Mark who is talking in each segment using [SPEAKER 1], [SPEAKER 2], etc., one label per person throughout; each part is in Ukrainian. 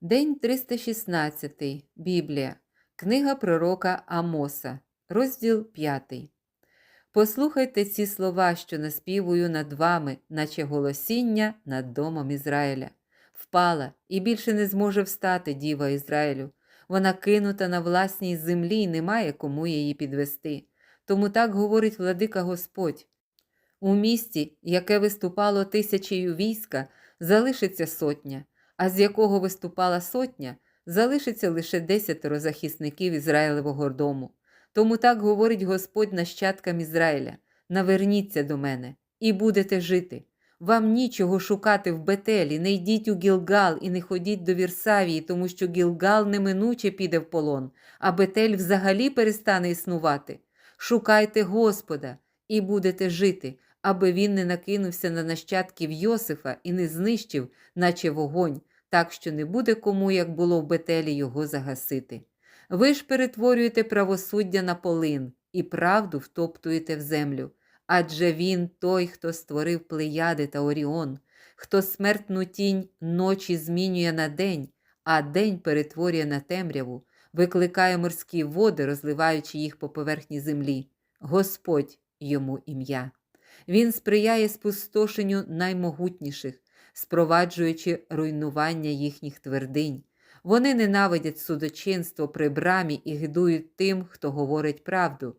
[SPEAKER 1] День 316. Біблія. Книга пророка Амоса. Розділ 5. Послухайте ці слова, що наспівую над вами, наче голосіння над домом Ізраїля. Впала і більше не зможе встати діва Ізраїлю. Вона кинута на власній землі і немає кому її підвести. Тому так говорить владика Господь. У місті, яке виступало тисячею війська, залишиться сотня, а з якого виступала сотня, залишиться лише десятеро захисників Ізраїлевого дому. Тому так говорить Господь нащадкам Ізраїля: наверніться до мене і будете жити. Вам нічого шукати в Бетелі, не йдіть у Гілгал і не ходіть до Вірсавії, тому що Гілгал неминуче піде в полон, а Бетель взагалі перестане існувати. Шукайте Господа і будете жити, аби він не накинувся на нащадків Йосифа і не знищив, наче вогонь, так що не буде кому, як було в Бетелі, його загасити. Ви ж перетворюєте правосуддя на полин і правду втоптуєте в землю. Адже він той, хто створив плеяди та Оріон, хто смертну тінь ночі змінює на день, а день перетворює на темряву, викликає морські води, розливаючи їх по поверхні землі. Господь йому ім'я. Він сприяє спустошенню наймогутніших, спроваджуючи руйнування їхніх твердинь. Вони ненавидять судочинство при брамі і гидують тим, хто говорить правду.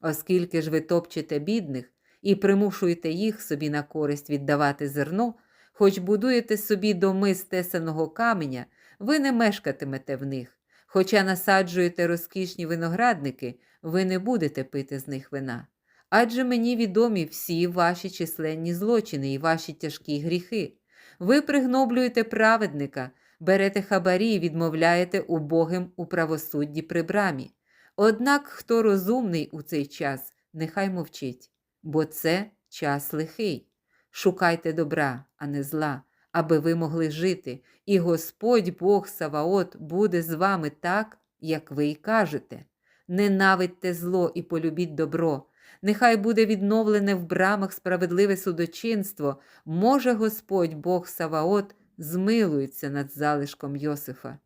[SPEAKER 1] Оскільки ж ви топчете бідних і примушуєте їх собі на користь віддавати зерно, хоч будуєте собі доми з тесаного каменя, ви не мешкатимете в них. Хоча насаджуєте розкішні виноградники, ви не будете пити з них вина. Адже мені відомі всі ваші численні злочини і ваші тяжкі гріхи. Ви пригноблюєте праведника, берете хабарі і відмовляєте убогим у правосудді при брамі. Однак хто розумний у цей час, нехай мовчить, бо це час лихий. Шукайте добра, а не зла, аби ви могли жити, і Господь Бог Саваот буде з вами так, як ви й кажете. Ненавидьте зло і полюбіть добро. Нехай буде відновлене в брамах справедливе судочинство, може Господь Бог Саваот змилується над залишком Йосифа.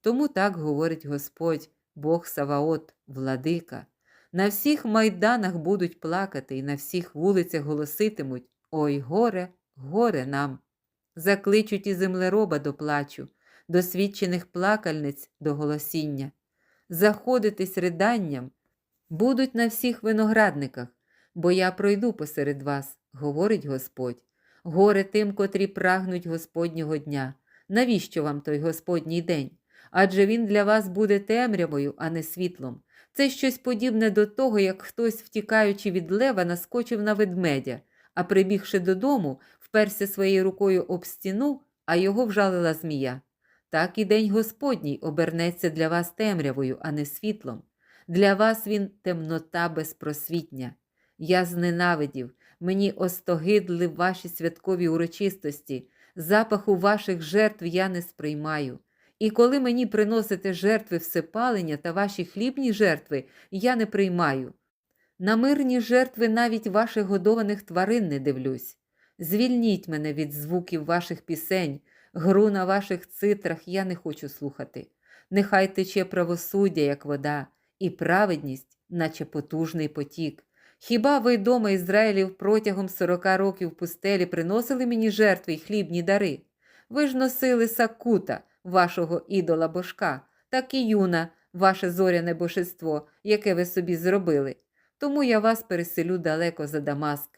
[SPEAKER 1] Тому так говорить Господь, Бог Саваот, владика. На всіх майданах будуть плакати і на всіх вулицях голоситимуть Ой горе, горе нам. Закличуть і землероба до плачу, досвідчених плакальниць до голосіння. Заходитись риданням будуть на всіх виноградниках, бо я пройду посеред вас, говорить Господь. Горе тим, котрі прагнуть Господнього дня. Навіщо вам той Господній день? Адже він для вас буде темрявою, а не світлом. Це щось подібне до того, як хтось, втікаючи від лева, наскочив на ведмедя, а прибігши додому, вперся своєю рукою об стіну, а його вжалила змія. Так і день Господній обернеться для вас темрявою, а не світлом. Для вас він темнота безпросвітня. Я зненавидів, мені остогидли ваші святкові урочистості, запаху ваших жертв я не сприймаю. І коли мені приносите жертви всепалення та ваші хлібні жертви, я не приймаю. На мирні жертви навіть ваших годованих тварин не дивлюсь. Звільніть мене від звуків ваших пісень, гру на ваших цитрах я не хочу слухати. Нехай тече правосуддя, як вода, і праведність, наче потужний потік. Хіба ви дома Ізраїлів протягом сорока років пустелі приносили мені жертви й хлібні дари? Ви ж носили сакута, вашого ідола божка, так і юна, ваше зоряне божество, яке ви собі зробили. Тому я вас переселю далеко за Дамаск.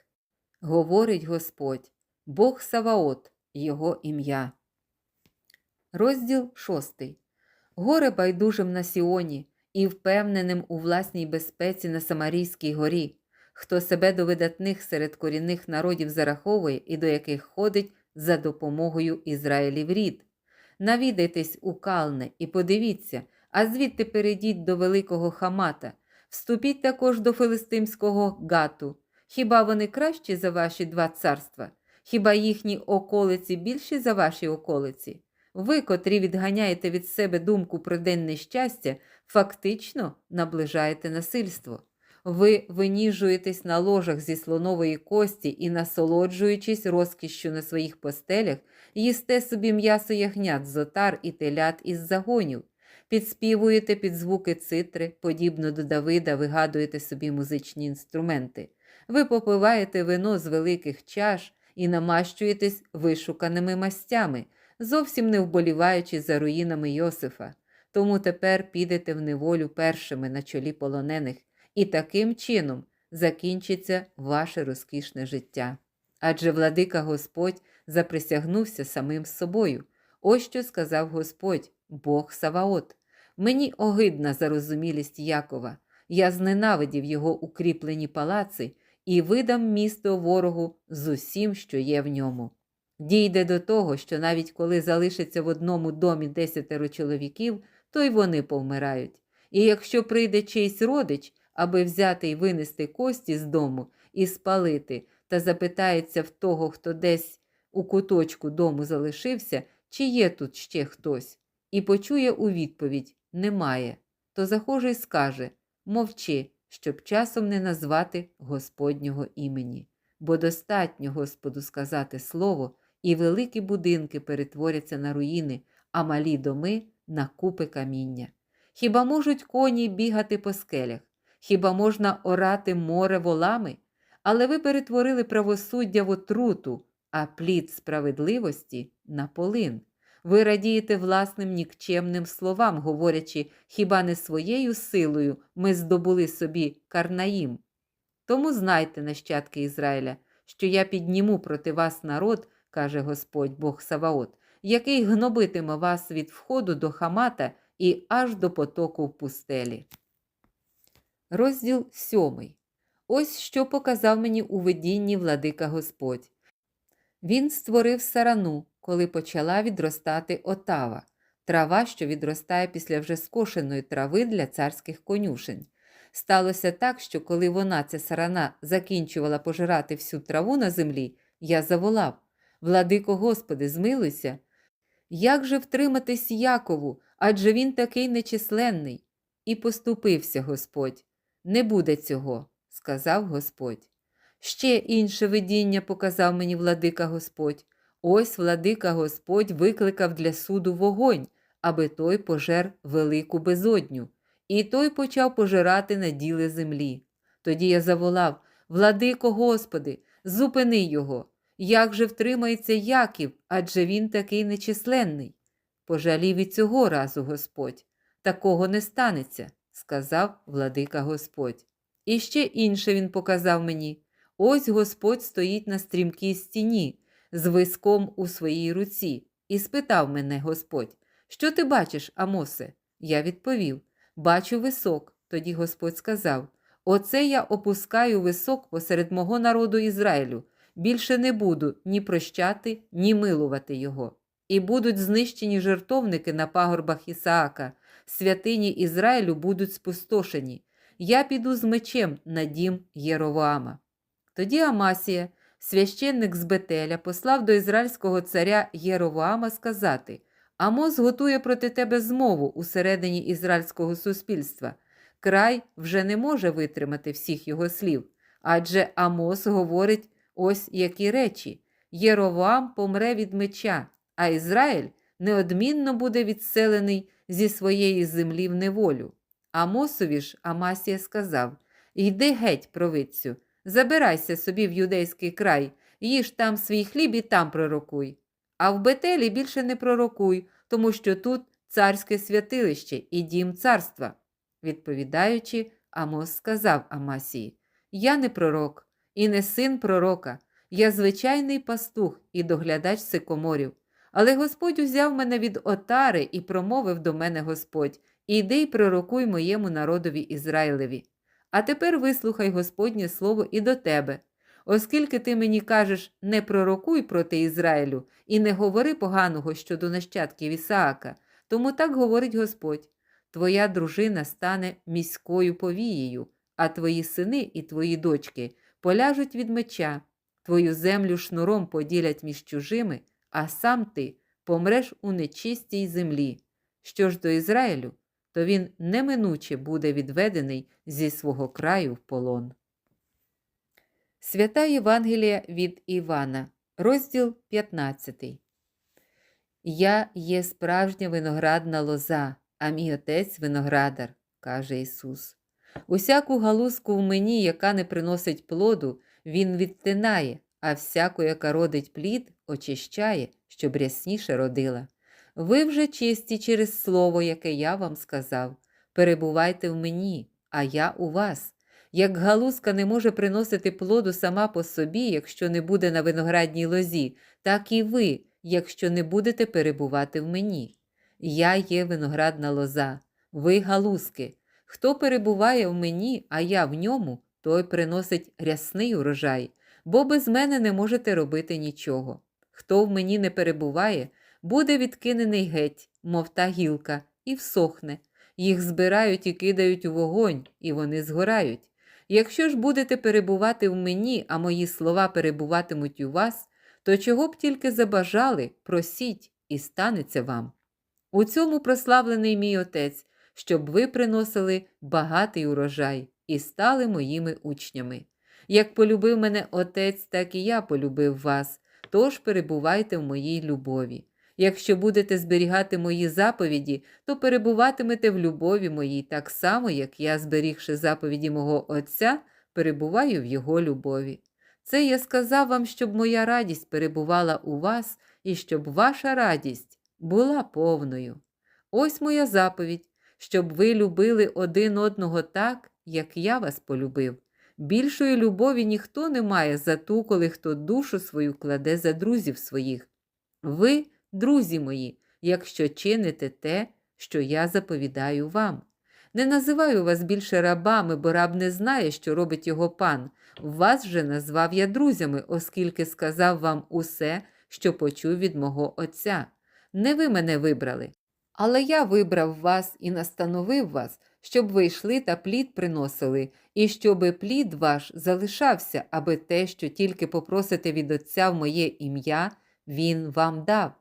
[SPEAKER 1] Говорить Господь, Бог Саваот, Його ім'я. Розділ шостий. Горе байдужим на Сіоні і впевненим у власній безпеці на Самарійській горі, хто себе до видатних серед корінних народів зараховує і до яких ходить за допомогою Ізраїлів рід. Навідайтесь у Калне і подивіться, а звідти перейдіть до великого Хамата, вступіть також до Филистимського Гату. Хіба вони кращі за ваші два царства? Хіба їхні околиці більші за ваші околиці? Ви, котрі відганяєте від себе думку про денне щастя, фактично наближаєте насильство. Ви виніжуєтесь на ложах зі слонової кості і, насолоджуючись розкішшю на своїх постелях, їсте собі м'ясо ягнят з отар і телят із загонів, підспівуєте під звуки цитри, подібно до Давида, вигадуєте собі музичні інструменти. Ви попиваєте вино з великих чаш і намащуєтесь вишуканими мастями, зовсім не вболіваючи за руїнами Йосифа. Тому тепер підете в неволю першими на чолі полонених, і таким чином закінчиться ваше розкішне життя. Адже владика Господь заприсягнувся самим собою. Ось що сказав Господь, Бог Саваот. Мені огидна зарозумілість Якова. Я зненавидів його укріплені палаци і видам місто ворогу з усім, що є в ньому. Дійде до того, що навіть коли залишиться в одному домі десятеро чоловіків, то й вони повмирають. І якщо прийде чийсь родич, аби взяти й винести кості з дому і спалити, та запитається в того, хто десь у куточку дому залишився, чи є тут ще хтось, і почує у відповідь немає, то захожий скаже мовчи, щоб часом не назвати Господнього імені, бо достатньо Господу сказати слово, і великі будинки перетворяться на руїни, а малі доми на купи каміння. Хіба можуть коні бігати по скелях? Хіба можна орати море волами? Але ви перетворили правосуддя в отруту, а плід справедливості на полин. Ви радієте власним нікчемним словам, говорячи, хіба не своєю силою ми здобули собі Карнаїм. Тому знайте, нащадки Ізраїля, що я підніму проти вас народ, каже Господь Бог Саваот, який гнобитиме вас від входу до Хамата і аж до потоку в пустелі. Розділ сьомий. Ось що показав мені у видінні владика Господь. Він створив сарану, коли почала відростати отава, трава, що відростає після вже скошеної трави для царських конюшень. Сталося так, що коли вона, ця сарана, закінчувала пожирати всю траву на землі, я заволав Владико Господи, змилуйся. Як же втриматись Якову, адже він такий нечисленний? І поступився Господь. Не буде цього, сказав Господь. Ще інше видіння показав мені владика Господь. Ось владика Господь викликав для суду вогонь, аби той пожер велику безодню, і той почав пожирати на діле землі. Тоді я заволав Владико Господи, зупини його. Як же втримається Яків, адже він такий нечисленний? Пожалів і цього разу Господь. Такого не станеться, сказав владика Господь. І ще інше він показав мені ось Господь стоїть на стрімкій стіні, з виском у своїй руці, і спитав мене Господь, що ти бачиш, Амосе? Я відповів Бачу висок. Тоді Господь сказав: Оце я опускаю висок посеред мого народу Ізраїлю. Більше не буду ні прощати, ні милувати його. І будуть знищені жертовники на пагорбах Ісаака, святині Ізраїлю будуть спустошені. Я піду з мечем на дім Єровоама. Тоді Амасія, священник з Бетеля, послав до ізраїльського царя Єровоама сказати: Амос готує проти тебе змову усередині ізраїльського суспільства. Край вже не може витримати всіх його слів, адже Амос говорить ось які речі: Єровоам помре від меча, а Ізраїль неодмінно буде відселений зі своєї землі в неволю. Амосові ж Амасія сказав: Йди геть, провидцю, забирайся собі в юдейський край, їж там свій хліб і там пророкуй. А в Бетелі більше не пророкуй, тому що тут царське святилище і дім царства. Відповідаючи, Амос сказав Амасії: Я не пророк і не син пророка, я звичайний пастух і доглядач сикоморів. Але Господь узяв мене від отари і промовив до мене Господь Іди й пророкуй моєму народові Ізраїлеві. А тепер вислухай Господнє слово і до тебе. Оскільки ти мені кажеш не пророкуй проти Ізраїлю і не говори поганого щодо нащадків Ісаака, тому так говорить Господь: Твоя дружина стане міською повією, а твої сини і твої дочки поляжуть від меча, твою землю шнуром поділять між чужими, а сам ти помреш у нечистій землі. Що ж до Ізраїлю, то він неминуче буде відведений зі свого краю в полон. Свята Євангелія від Івана, розділ 15. Я є справжня виноградна лоза, а мій отець виноградар, каже Ісус. Усяку галузку в мені, яка не приносить плоду, Він відтинає, а всяку, яка родить плід, очищає, щоб рясніше родила. Ви вже чисті через слово, яке я вам сказав. Перебувайте в мені, а я у вас. Як галузка не може приносити плоду сама по собі, якщо не буде на виноградній лозі, так і ви, якщо не будете перебувати в мені. Я є виноградна лоза, ви галузки. Хто перебуває в мені, а я в ньому, той приносить рясний урожай, бо без мене не можете робити нічого. Хто в мені не перебуває, буде відкинений геть, мов та гілка, і всохне. Їх збирають і кидають у вогонь, і вони згорають. Якщо ж будете перебувати в мені, а мої слова перебуватимуть у вас, то чого б тільки забажали, просіть, і станеться вам. У цьому прославлений мій Отець, щоб ви приносили багатий урожай і стали моїми учнями. Як полюбив мене Отець, так і я полюбив вас, тож перебувайте в моїй любові. Якщо будете зберігати мої заповіді, то перебуватимете в любові моїй так само, як я, зберігши заповіді мого Отця, перебуваю в Його любові. Це я сказав вам, щоб моя радість перебувала у вас і щоб ваша радість була повною. Ось моя заповідь, щоб ви любили один одного так, як я вас полюбив. Більшої любові ніхто не має за ту, коли хто душу свою кладе за друзів своїх. Ви, друзі мої, якщо чините те, що я заповідаю вам. Не називаю вас більше рабами, бо раб не знає, що робить його пан. Вас же назвав я друзями, оскільки сказав вам усе, що почув від мого Отця. Не ви мене вибрали, але я вибрав вас і настановив вас, щоб ви йшли та плід приносили, і щоби плід ваш залишався, аби те, що тільки попросите від Отця в моє ім'я, Він вам дав.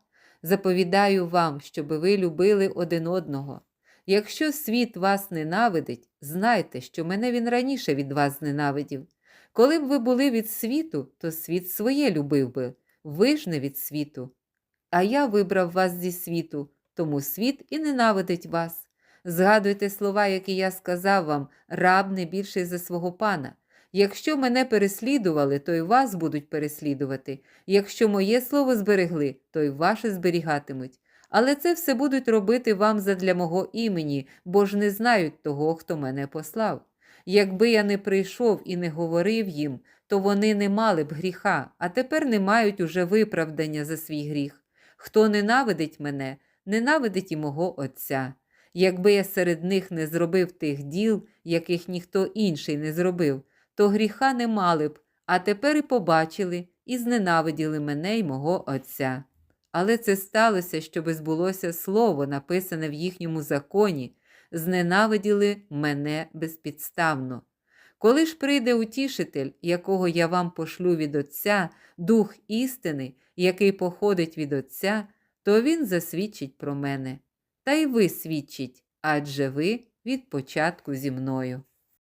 [SPEAKER 1] Заповідаю вам, щоби ви любили один одного. Якщо світ вас ненавидить, знайте, що мене він раніше від вас зненавидів. Коли б ви були від світу, то світ своє любив би, ви ж не від світу. А я вибрав вас зі світу, тому світ і ненавидить вас. Згадуйте слова, які я сказав вам, раб не більший за свого пана. Якщо мене переслідували, то й вас будуть переслідувати. Якщо моє слово зберегли, то й ваше зберігатимуть. Але це все будуть робити вам задля мого імені, бо ж не знають того, хто мене послав. Якби я не прийшов і не говорив їм, то вони не мали б гріха, а тепер не мають уже виправдання за свій гріх. Хто ненавидить мене, ненавидить і мого Отця. Якби я серед них не зробив тих діл, яких ніхто інший не зробив, то гріха не мали б, а тепер і побачили і зненавиділи мене й мого Отця. Але це сталося, щоби збулося слово, написане в їхньому законі, зненавиділи мене безпідставно. Коли ж прийде утішитель, якого я вам пошлю від Отця, Дух істини, який походить від Отця, то Він засвідчить про мене. Та й ви свідчіть, адже ви від початку зі мною.